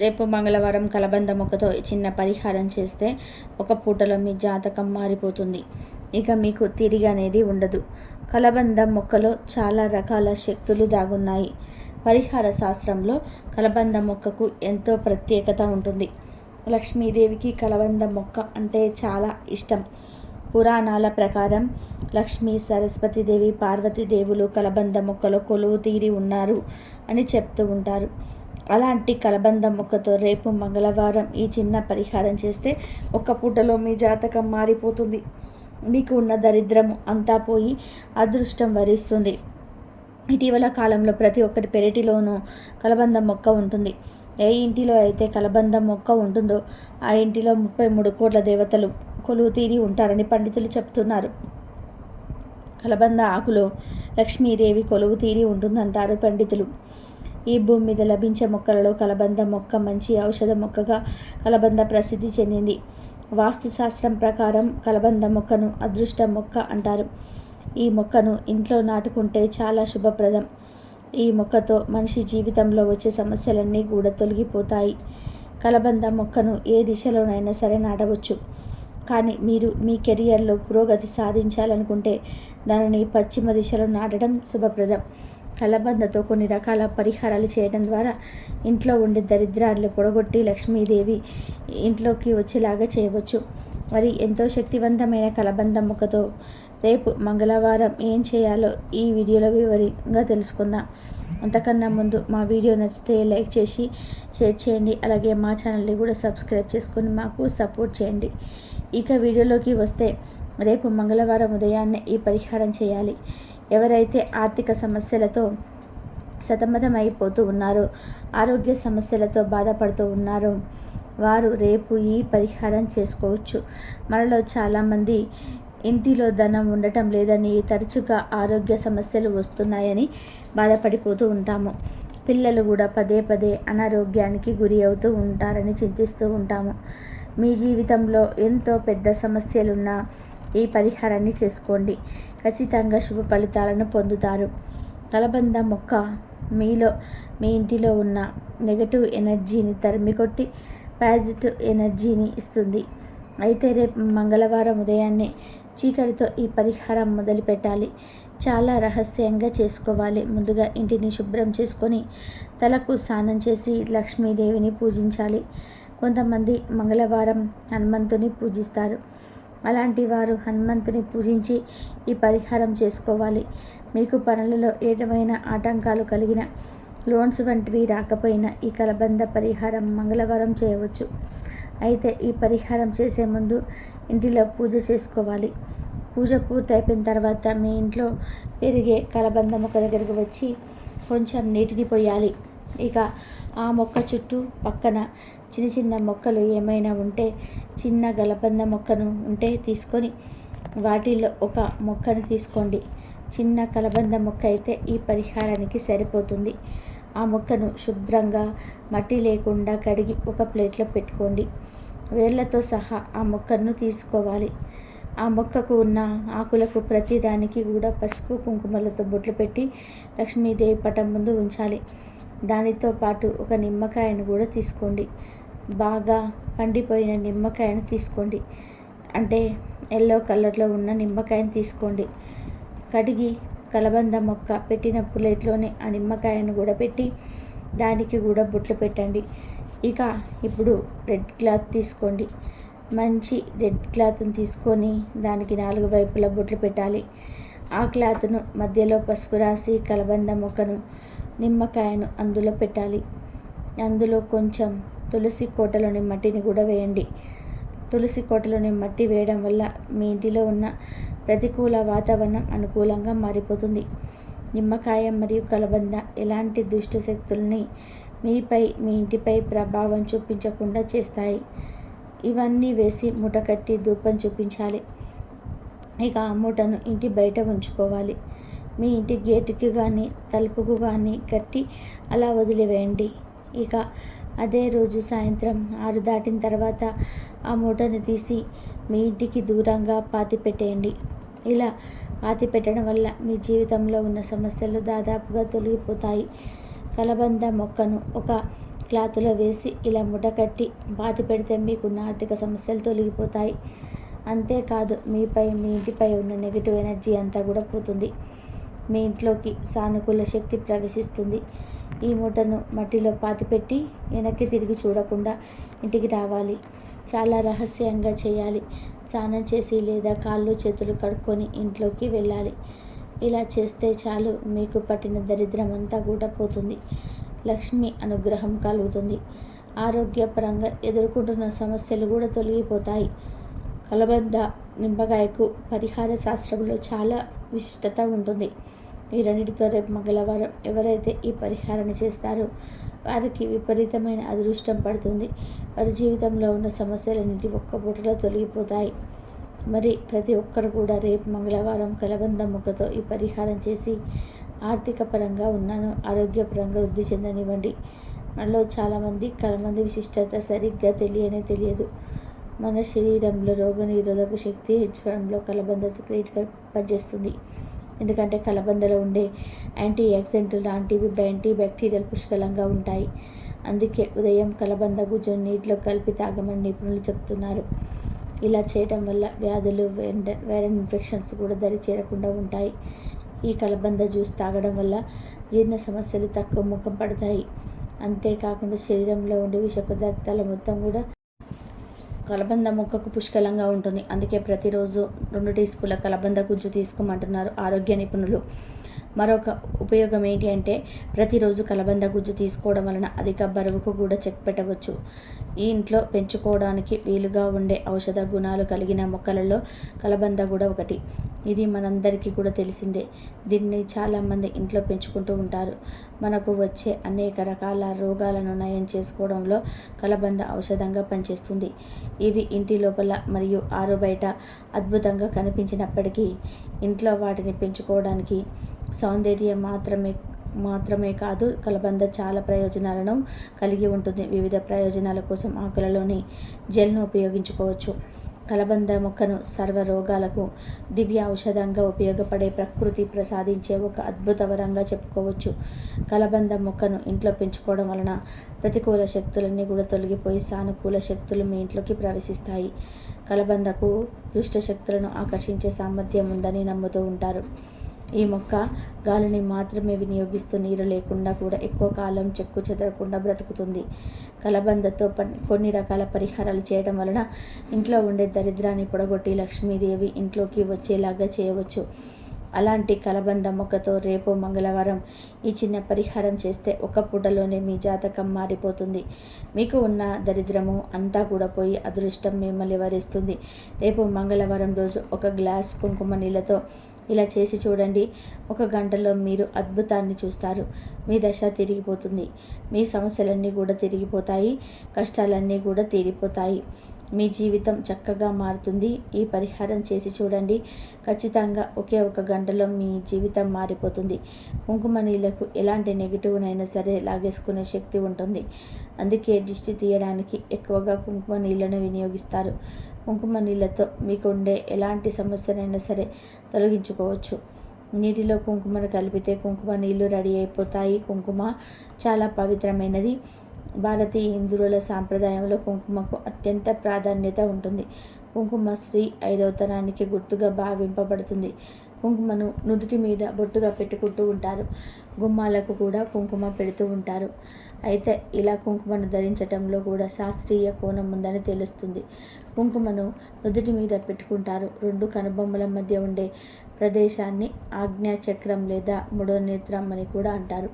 రేపు మంగళవారం కలబంద మొక్కతో చిన్న పరిహారం చేస్తే ఒక పూటలో మీ జాతకం మారిపోతుంది. ఇక మీకు తిరిగి అనేది ఉండదు. కలబంద మొక్కలో చాలా రకాల శక్తులు దాగున్నాయి. పరిహార శాస్త్రంలో కలబంద మొక్కకు ఎంతో ప్రత్యేకత ఉంటుంది. లక్ష్మీదేవికి కలబంద మొక్క అంటే చాలా ఇష్టం. పురాణాల ప్రకారం లక్ష్మీ సరస్వతీదేవి పార్వతీదేవులు కలబంద మొక్కలో కొలువు తీరి ఉన్నారు అని చెప్తూ ఉంటారు. అలాంటి కలబంద మొక్కతో రేపు మంగళవారం ఈ చిన్న పరిహారం చేస్తే ఒక్క పూటలో మీ జాతకం మారిపోతుంది. మీకు ఉన్న దరిద్రము అంతా పోయి అదృష్టం వరిస్తుంది. ఇటీవల కాలంలో ప్రతి ఒక్కటి పెరటిలోనూ కలబంద మొక్క ఉంటుంది. ఏ ఇంటిలో అయితే కలబంద మొక్క ఉంటుందో ఆ ఇంటిలో ముప్పై మూడు కోట్ల దేవతలు కొలువు తీరి ఉంటారని పండితులు చెప్తున్నారు. కలబంద ఆకులో లక్ష్మీదేవి కొలువు తీరి ఉంటుందంటారు పండితులు. ఈ భూమి మీద లభించే మొక్కలలో కలబంద మొక్క మంచి ఔషధ మొక్కగా కలబంద ప్రసిద్ధి చెందింది. వాస్తుశాస్త్రం ప్రకారం కలబంద మొక్కను అదృష్ట మొక్క అంటారు. ఈ మొక్కను ఇంట్లో నాటుకుంటే చాలా శుభప్రదం. ఈ మొక్కతో మనిషి జీవితంలో వచ్చే సమస్యలన్నీ కూడా తొలగిపోతాయి. కలబంద మొక్కను ఏ దిశలోనైనా సరే నాటవచ్చు. కానీ మీరు మీ కెరియర్లో పురోగతి సాధించాలనుకుంటే దానిని పశ్చిమ దిశలో నాటడం శుభప్రదం. కలబందతో కొన్ని రకాల పరిహారాలు చేయడం ద్వారా ఇంట్లో ఉండే దరిద్రాన్ని పొడగొట్టి లక్ష్మీదేవి ఇంట్లోకి వచ్చేలాగా చేయవచ్చు. మరి ఎంతో శక్తివంతమైన కలబంద మొక్కతో రేపు మంగళవారం ఏం చేయాలో ఈ వీడియోలో వివరంగా తెలుసుకుందాం. అంతకన్నా ముందు మా వీడియో నచ్చితే లైక్ చేసి షేర్ చేయండి. అలాగే మా ఛానల్ని కూడా సబ్స్క్రైబ్ చేసుకొని మాకు సపోర్ట్ చేయండి. ఇక వీడియోలోకి వస్తే రేపు మంగళవారం ఉదయాన్నే ఈ పరిహారం చేయాలి. ఎవరైతే ఆర్థిక సమస్యలతో సతమతం అయిపోతూ ఉన్నారో ఆరోగ్య సమస్యలతో బాధపడుతూ ఉన్నారో వారు రేపు ఈ పరిహారం చేసుకోవచ్చు. మనలో చాలామంది ఇంటిలో ధనం ఉండటం లేదని తరచుగా ఆరోగ్య సమస్యలు వస్తున్నాయని బాధపడిపోతూ ఉంటాము. పిల్లలు కూడా పదే పదే అనారోగ్యానికి గురి అవుతూ ఉంటారని చింతిస్తూ ఉంటాము. మీ జీవితంలో ఎంతో పెద్ద సమస్యలున్నా ఈ పరిహారాన్ని చేసుకోండి. ఖచ్చితంగా శుభ ఫలితాలను పొందుతారు. కలబంద మొక్క మీలో మీ ఇంటిలో ఉన్న నెగటివ్ ఎనర్జీని తరిమికొట్టి పాజిటివ్ ఎనర్జీని ఇస్తుంది. అయితే రేపు మంగళవారం ఉదయాన్నే చీకటితో ఈ పరిహారం మొదలుపెట్టాలి చాలా రహస్యంగా చేసుకోవాలి. ముందుగా ఇంటిని శుభ్రం చేసుకొని తలకు స్నానం చేసి లక్ష్మీదేవిని పూజించాలి. కొంతమంది మంగళవారం హనుమంతుని పూజిస్తారు. అలాంటి వారు హనుమంతుని పూజించి ఈ పరిహారం చేసుకోవాలి. మీకు పనులలో ఏటమైన ఆటంకాలు కలిగిన లోన్స్ వంటివి రాకపోయినా ఈ కలబంద పరిహారం మంగళవారం చేయవచ్చు. అయితే ఈ పరిహారం చేసే ముందు ఇంటిలో పూజ చేసుకోవాలి. పూజ పూర్తయిపోయిన తర్వాత మీ ఇంట్లో పెరిగే కలబంద మొక్క దగ్గరికి వచ్చి కొంచెం నీటిని పోయాలి. ఇక ఆ మొక్క చుట్టూ పక్కన చిన్న చిన్న మొక్కలు ఏమైనా ఉంటే చిన్న గలబంద మొక్కను ఉంటే తీసుకొని వాటిలో ఒక మొక్కను తీసుకోండి. చిన్న కలబంద మొక్క అయితే ఈ పరిహారానికి సరిపోతుంది. ఆ మొక్కను శుభ్రంగా మట్టి లేకుండా కడిగి ఒక ప్లేట్లో పెట్టుకోండి. వేర్లతో సహా ఆ మొక్కను తీసుకోవాలి. ఆ మొక్కకు ఉన్న ఆకులకు ప్రతిదానికి కూడా పసుపు కుంకుమలతో బొట్లు పెట్టి లక్ష్మీదేవి పటం ముందు ఉంచాలి. దానితో పాటు ఒక నిమ్మకాయను కూడా తీసుకోండి. బాగా పండిపోయిన నిమ్మకాయను తీసుకోండి. అంటే ఎల్లో కలర్లో ఉన్న నిమ్మకాయను తీసుకోండి. కడిగి కలబంద మొక్క పెట్టిన ప్లేట్లోనే ఆ నిమ్మకాయను కూడా పెట్టి దానికి కూడా బొట్లు పెట్టండి. ఇక ఇప్పుడు రెడ్ క్లాత్ తీసుకోండి. మంచి రెడ్ క్లాత్ని తీసుకొని దానికి నాలుగు వైపులా బొట్లు పెట్టాలి. ఆ క్లాత్ను మధ్యలో పసుపు రాసి కలబంద మొక్కను నిమ్మకాయను అందులో పెట్టాలి. అందులో కొంచెం తులసి కోటలోని మట్టిని కూడా వేయండి. తులసి కోటలోని మట్టి వేయడం వల్ల మీ ఇంటిలో ఉన్న ప్రతికూల వాతావరణం అనుకూలంగా మారిపోతుంది. నిమ్మకాయ మరియు కలబంద ఎలాంటి దుష్ట శక్తుల్ని మీపై మీ ఇంటిపై ప్రభావం చూపించకుండా చేస్తాయి. ఇవన్నీ వేసి మూట కట్టి ధూపం చూపించాలి. ఇక ఆ మూటను ఇంటి బయట ఉంచుకోవాలి. మీ ఇంటి గేటుకి కానీ తలుపుకు కానీ కట్టి అలా వదిలివేయండి. ఇక అదే రోజు సాయంత్రం ఆరు దాటిన తర్వాత ఆ మూటను తీసి మీ ఇంటికి దూరంగా పాతి పెట్టేయండి ఇలా పాతి పెట్టడం వల్ల మీ జీవితంలో ఉన్న సమస్యలు దాదాపుగా తొలగిపోతాయి. కలబంద మొక్కను ఒక క్లాత్లో వేసి ఇలా ముడకట్టి బాతి పెడితే మీకున్న ఆర్థిక సమస్యలు తొలగిపోతాయి. అంతేకాదు మీపై మీ ఇంటిపై ఉన్న నెగిటివ్ ఎనర్జీ అంతా కూడా పోతుంది. మీ ఇంట్లోకి సానుకూల శక్తి ప్రవేశిస్తుంది. ఈ మూటను మట్టిలో పాతిపెట్టి వెనక్కి తిరిగి చూడకుండా ఇంటికి రావాలి. చాలా రహస్యంగా చేయాలి. స్నానం చేసి లేదా కాళ్ళు చేతులు కడుక్కొని ఇంట్లోకి వెళ్ళాలి. ఇలా చేస్తే చాలు మీకు పట్టిన దరిద్రం అంతా కూడా పోతుంది. లక్ష్మి అనుగ్రహం కలుగుతుంది. ఆరోగ్యపరంగా ఎదుర్కొంటున్న సమస్యలు కూడా తొలగిపోతాయి. కలబంద నిమ్మకాయకు పరిహార శాస్త్రంలో చాలా విశిష్టత ఉంటుంది. ఈ రెండింటితో రేపు మంగళవారం ఎవరైతే ఈ పరిహారాన్ని చేస్తారో వారికి విపరీతమైన అదృష్టం పడుతుంది. వారి జీవితంలో ఉన్న సమస్యలన్నిటి ఒక్క పూటలో తొలగిపోతాయి. మరి ప్రతి ఒక్కరు కూడా రేపు మంగళవారం కలబంద ముక్కతో ఈ పరిహారం చేసి ఆర్థిక పరంగా ఉన్నాను ఆరోగ్యపరంగా వృద్ధి చెందనివ్వండి. మనలో చాలామంది కలమంది విశిష్టత సరిగ్గా తెలియనే తెలియదు. మన శరీరంలో రోగనిరోధక శక్తి హెచ్చుకోవడంలో కలబంద క్రియేట్గా పనిచేస్తుంది. ఎందుకంటే కలబందలో ఉండే యాంటీ ఆక్సిడెంట్ లాంటివి యాంటీ బ్యాక్టీరియల్ పుష్కలంగా ఉంటాయి. అందుకే ఉదయం కలబంద గుజ్జును నీటిలో కలిపి తాగమని నిపుణులు చెప్తున్నారు ఇలా చేయటం వల్ల వ్యాధులు వైరల్ ఇన్ఫెక్షన్స్ కూడా దరి చేరకుండా ఉంటాయి. ఈ కలబంద జ్యూస్ తాగడం వల్ల జీర్ణ సమస్యలు తక్కువ ముఖం పడతాయి. అంతేకాకుండా శరీరంలో ఉండే విష పదార్థాల మొత్తం కూడా కలబంద మొక్కకు పుష్కలంగా ఉంటుంది. అందుకే ప్రతిరోజు రెండు టీ స్పూన్ల కలబంద గుజ్జు తీసుకోమంటున్నారు ఆరోగ్య నిపుణులు. మరొక ఉపయోగం ఏంటి అంటే ప్రతిరోజు కలబంద గుజ్జు తీసుకోవడం వలన అధిక బరువుకు కూడా చెక్ పెట్టవచ్చు. ఈ ఇంట్లో పెంచుకోవడానికి వీలుగా ఉండే ఔషధ గుణాలు కలిగిన మొక్కలలో కలబంద కూడా ఒకటి. ఇది మనందరికీ కూడా తెలిసిందే. దీన్ని చాలామంది ఇంట్లో పెంచుకుంటూ ఉంటారు. మనకు వచ్చే అనేక రకాల రోగాలను నయం చేసుకోవడంలో కలబంద ఔషధంగా పనిచేస్తుంది. ఇవి ఇంటి లోపల మరియు ఆరు బయట అద్భుతంగా కనిపించినప్పటికీ ఇంట్లో వాటిని పెంచుకోవడానికి సౌందర్యం మాత్రమే మాత్రమే కాదు కలబంద చాలా ప్రయోజనాలను కలిగి ఉంటుంది. వివిధ ప్రయోజనాల కోసం ఆకులలోని జెల్ను ఉపయోగించుకోవచ్చు. కలబంద మొక్కను సర్వ రోగాలకు దివ్య ఔషధంగా ఉపయోగపడే ప్రకృతి ప్రసాదించే ఒక అద్భుత వరంగా చెప్పుకోవచ్చు. కలబంద మొక్కను ఇంట్లో పెంచుకోవడం వలన ప్రతికూల శక్తులన్నీ కూడా తొలగిపోయి సానుకూల శక్తులు మీ ఇంట్లోకి ప్రవేశిస్తాయి. కలబందకు దుష్ట శక్తులను ఆకర్షించే సామర్థ్యం ఉందని నమ్ముతూ ఉంటారు. ఈ మొక్క గాలిని మాత్రమే వినియోగిస్తూ నీరు లేకుండా కూడా ఎక్కువ కాలం చెక్కు చెదరకుండా బ్రతుకుతుంది. కలబందతో కొన్ని రకాల పరిహారాలు చేయడం వలన ఇంట్లో ఉండే దరిద్రాన్ని పొడగొట్టి లక్ష్మీదేవి ఇంట్లోకి వచ్చేలాగా చేయవచ్చు. అలాంటి కలబంద మొక్కతో రేపు మంగళవారం ఈ చిన్న పరిహారం చేస్తే ఒక పూటలోనే మీ జాతకం మారిపోతుంది. మీకు ఉన్న దరిద్రము అంతా కూడా పోయి అదృష్టం మిమ్మల్ని వరిస్తుంది. రేపు మంగళవారం రోజు ఒక గ్లాస్ కుంకుమ నీళ్ళతో ఇలా చేసి చూడండి. ఒక గంటలో మీరు అద్భుతాన్ని చూస్తారు. మీ దశ తిరిగిపోతుంది. మీ సమస్యలన్నీ కూడా తిరిగిపోతాయి. కష్టాలన్నీ కూడా తీరిపోతాయి. మీ జీవితం చక్కగా మారుతుంది. ఈ పరిహారం చేసి చూడండి. ఖచ్చితంగా ఒకే ఒక గంటలో మీ జీవితం మారిపోతుంది. కుంకుమ నీళ్ళకు ఎలాంటి నెగిటివ్నైనా సరే లాగేసుకునే శక్తి ఉంటుంది. అందుకే దిష్టి తీయడానికి ఎక్కువగా కుంకుమ నీళ్ళను వినియోగిస్తారు. కుంకుమ నీళ్ళతో మీకు ఉండే ఎలాంటి సమస్యనైనా సరే తొలగించుకోవచ్చు. నీటిలో కుంకుమను కలిపితే కుంకుమ నీళ్ళు రెడీ అయిపోతాయి. కుంకుమ చాలా పవిత్రమైనది. భారతీయ హిందువుల సాంప్రదాయంలో కుంకుమకు అత్యంత ప్రాధాన్యత ఉంటుంది. కుంకుమ స్త్రీ ఐదవతనానికి గుర్తుగా భావింపబడుతుంది. కుంకుమను నుదుటి మీద బొట్టుగా పెట్టుకుంటూ ఉంటారు. గుమ్మాలకు కూడా కుంకుమ పెడుతూ ఉంటారు. అయితే ఇలా కుంకుమను ధరించటంలో కూడా శాస్త్రీయ కోణం ఉందని తెలుస్తుంది. కుంకుమను నుదుటి మీద పెట్టుకుంటారు. రెండు కనుబొమ్మల మధ్య ఉండే ప్రదేశాన్ని ఆజ్ఞాచక్రం లేదా మూడో నేత్రం అని కూడా అంటారు.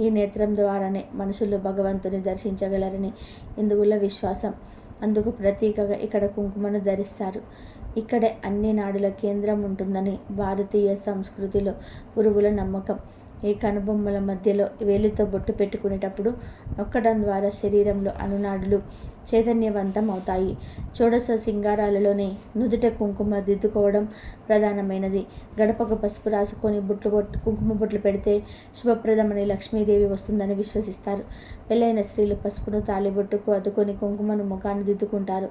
ఈ నేత్రం ద్వారానే మనుషులు భగవంతుని దర్శించగలరని హిందువుల విశ్వాసం. అందుకు ప్రతీకగా ఇక్కడ కుంకుమను ధరిస్తారు. ఇక్కడే అన్ని నాడుల కేంద్రం ఉంటుందని భారతీయ సంస్కృతిలో గురువుల నమ్మకం. ఈ కనుబొమ్మల మధ్యలో వేలితో బొట్టు పెట్టుకునేటప్పుడు నొక్కడం ద్వారా శరీరంలో అనునాడులు చైతన్యవంతం అవుతాయి చోడస సింగారాలలోనే నుదుట కుంకుమ దిద్దుకోవడం ప్రధానమైనది. గడపకు పసుపు రాసుకొని బుట్లు బొట్టు కుంకుమ బొట్లు పెడితే శుభప్రదమని లక్ష్మీదేవి వస్తుందని విశ్వసిస్తారు. పెళ్ళైన స్త్రీలు పసుపును తాలిబొట్టుకు అద్దుకొని కుంకుమను ముఖాన్ని దిద్దుకుంటారు.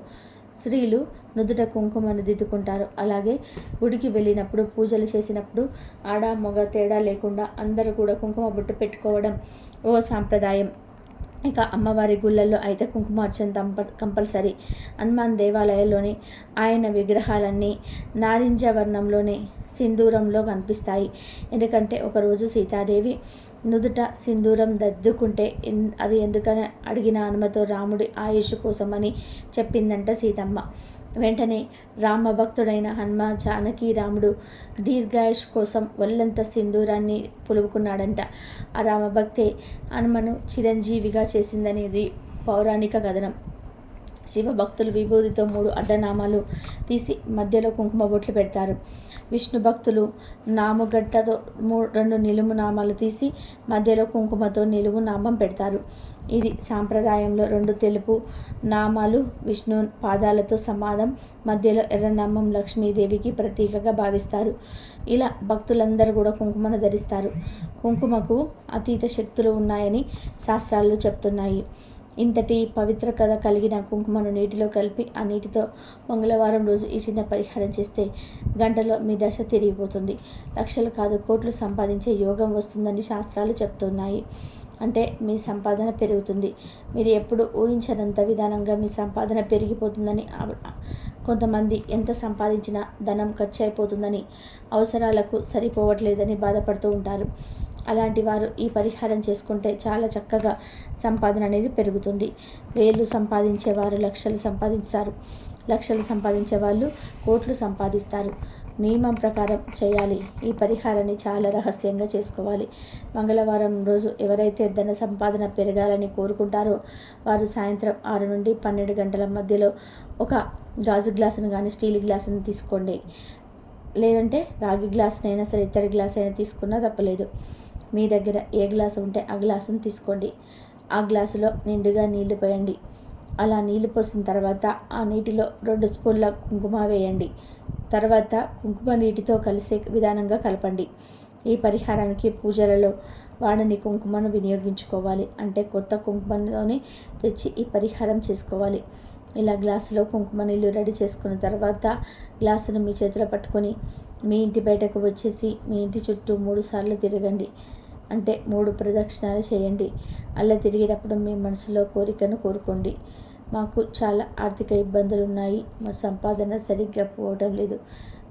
స్త్రీలు నుదుట కుంకుమను దిద్దుకుంటారు. అలాగే గుడికి వెళ్ళినప్పుడు పూజలు చేసినప్పుడు ఆడ మగ తేడా లేకుండా అందరూ కూడా కుంకుమ బొట్టు పెట్టుకోవడం ఓ సాంప్రదాయం. ఇక అమ్మవారి గుళ్ళల్లో అయితే కుంకుమార్చన తంప కంపల్సరీ. హనుమాన్ దేవాలయంలోని ఆయన విగ్రహాలన్నీ నారింజ వర్ణంలోనే సింధూరంలో కనిపిస్తాయి. ఎందుకంటే ఒకరోజు సీతాదేవి నుదుట సింధూరం దద్దుకుంటే అది ఎందుకని అడిగిన అనుమతో రాముడి ఆయుష్ కోసమని చెప్పిందంట సీతమ్మ. వెంటనే రామభక్తుడైన హనుమ జానకి రాముడు దీర్ఘాయుష్ కోసం ఒళ్ళంత సింధూరాన్ని పులుపుకున్నాడంట. ఆ రామభక్తే హనుమను చిరంజీవిగా చేసిందనేది పౌరాణిక కథనం శివభక్తులు విభూతితో మూడు అడ్డనామాలు తీసి మధ్యలో కుంకుమ బొట్లు పెడతారు. విష్ణు భక్తులు నామగడ్డతో మూ రెండు నిలుము నామాలు తీసి మధ్యలో కుంకుమతో నిలువు నామం పెడతారు. ఇది సాంప్రదాయంలో రెండు తెలుపు నామాలు విష్ణు పాదాలతో సమాధం మధ్యలో ఎర్రనామం లక్ష్మీదేవికి ప్రతీకగా భావిస్తారు. ఇలా భక్తులందరూ కూడా కుంకుమను ధరిస్తారు. కుంకుమకు అతీత శక్తులు ఉన్నాయని శాస్త్రాలు చెప్తున్నాయి. ఇంతటి పవిత్ర కథ కలిగిన కుంకుమను నీటిలో కలిపి ఆ నీటితో మంగళవారం రోజు ఈ చిన్న పరిహారం చేస్తే గంటలో మీ దశ తిరిగిపోతుంది. లక్షలు కాదు కోట్లు సంపాదించే యోగం వస్తుందని శాస్త్రాలు చెప్తున్నాయి. అంటే మీ సంపాదన పెరుగుతుంది. మీరు ఎప్పుడు ఊహించనంత విధానంగా మీ సంపాదన పెరిగిపోతుందని కొంతమంది ఎంత సంపాదించినా ధనం ఖర్చు అయిపోతుందని అవసరాలకు సరిపోవట్లేదని బాధపడుతూ ఉంటారు. అలాంటి వారు ఈ పరిహారం చేసుకుంటే చాలా చక్కగా సంపాదన అనేది పెరుగుతుంది. వేలు సంపాదించే వారు లక్షలు సంపాదిస్తారు. లక్షలు సంపాదించే వాళ్ళు కోట్లు సంపాదిస్తారు. నియమం ప్రకారం చేయాలి. ఈ పరిహారాన్ని చాలా రహస్యంగా చేసుకోవాలి. మంగళవారం రోజు ఎవరైతే ధన సంపాదన పెరగాలని కోరుకుంటారో వారు సాయంత్రం ఆరు నుండి పన్నెండు గంటల మధ్యలో ఒక గాజు గ్లాసును కానీ స్టీల్ గ్లాసును తీసుకోండి. లేదంటే రాగి గ్లాసునైనా సరే ఇతర గ్లాస్ అయినా తీసుకున్నా తప్పలేదు. మీ దగ్గర ఏ గ్లాసు ఉంటే ఆ గ్లాసును తీసుకోండి. ఆ గ్లాసులో నిండుగా నీళ్ళు పోయండి. అలా నీళ్ళు పోసిన తర్వాత ఆ నీటిలో రెండు స్పూన్ల కుంకుమ వేయండి. తర్వాత కుంకుమ నీటితో కలిసే విధానంగా కలపండి. ఈ పరిహారానికి పూజలలో వాడని కుంకుమను వినియోగించుకోవాలి. అంటే కొత్త కుంకుమలోనే తెచ్చి ఈ పరిహారం చేసుకోవాలి. ఇలా గ్లాసులో కుంకుమ నీళ్ళు రెడీ చేసుకున్న తర్వాత గ్లాసును మీ చేతిలో పట్టుకొని మీ ఇంటి బయటకు వచ్చేసి మీ ఇంటి చుట్టూ మూడు సార్లు తిరగండి. అంటే మూడు ప్రదక్షిణాలు చేయండి. అలా తిరిగేటప్పుడు మీ మనసులో కోరికను కోరుకోండి. మాకు చాలా ఆర్థిక ఇబ్బందులు ఉన్నాయి మా సంపాదన సరిగ్గా పోవటం లేదు.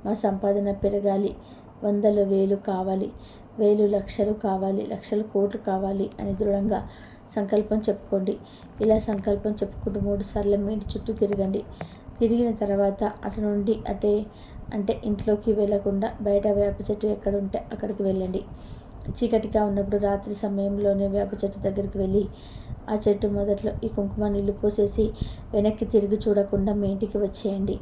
మా సంపాదన పెరగాలి. వందల వేలు కావాలి. వేలు లక్షలు కావాలి. లక్షలు కోట్లు కావాలి అని దృఢంగా సంకల్పం చెప్పుకోండి. ఇలా సంకల్పం చెప్పుకుంటూ మూడు సార్లు మీ ఇంటి చుట్టూ తిరగండి. తిరిగిన తర్వాత అటు నుండి అటే అంటే ఇంట్లోకి వెళ్ళకుండా బయట వేప చెట్టు ఎక్కడ ఉంటే అక్కడికి వెళ్ళండి. చీకటిగా ఉన్నప్పుడు రాత్రి సమయంలోనే వేప చెట్టు దగ్గరికి వెళ్ళి ఆ చెట్టు మొదట్లో ఈ కుంకుమ నీళ్ళు పోసేసి వెనక్కి తిరిగి చూడకుండా మీ ఇంటికి వచ్చేయండి.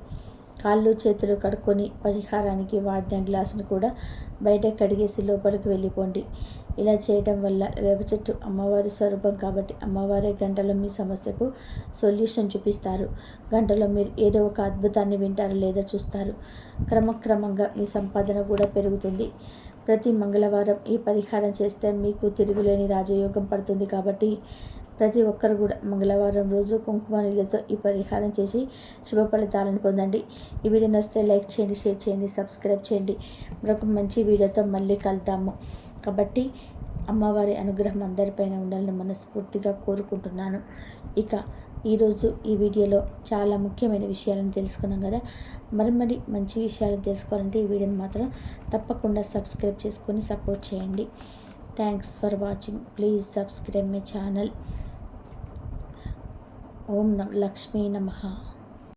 కాళ్ళు చేతులు కడుక్కొని పరిహారానికి వాడిన గ్లాసును కూడా బయట కడిగేసి లోపలికి వెళ్ళిపోండి. ఇలా చేయటం వల్ల వేప చెట్టు అమ్మవారి స్వరూపం కాబట్టి అమ్మవారే గంటలో మీ సమస్యకు సొల్యూషన్ చూపిస్తారు. గంటలో మీరు ఏదో ఒక అద్భుతాన్ని వింటారు లేదా చూస్తారు. క్రమక్రమంగా మీ సంపాదన కూడా పెరుగుతుంది. ప్రతి మంగళవారం ఈ పరిహారం చేస్తే మీకు తిరుగులేని రాజయోగం పడుతుంది కాబట్టి ప్రతి ఒక్కరు కూడా మంగళవారం రోజు కుంకుమ నీళ్ళతో ఈ పరిహారం చేసి శుభ ఫలితాలను పొందండి. ఈ వీడియో నచ్చితే లైక్ చేయండి షేర్ చేయండి సబ్స్క్రైబ్ చేయండి. మరొక మంచి వీడియోతో మళ్ళీ కలుద్దాము. కాబట్టి అమ్మవారి అనుగ్రహం అందరిపైన ఉండాలని మనస్ఫూర్తిగా కోరుకుంటున్నాను. ఇక ఈరోజు ఈ వీడియోలో చాలా ముఖ్యమైన విషయాలను తెలుసుకున్నాం కదా. మరి మరి మంచి విషయాలను తెలుసుకోవాలంటే ఈ వీడియోని మాత్రం తప్పకుండా సబ్స్క్రైబ్ చేసుకొని సపోర్ట్ చేయండి. Thanks for watching. Please subscribe my channel. Om Lakshmi నమ.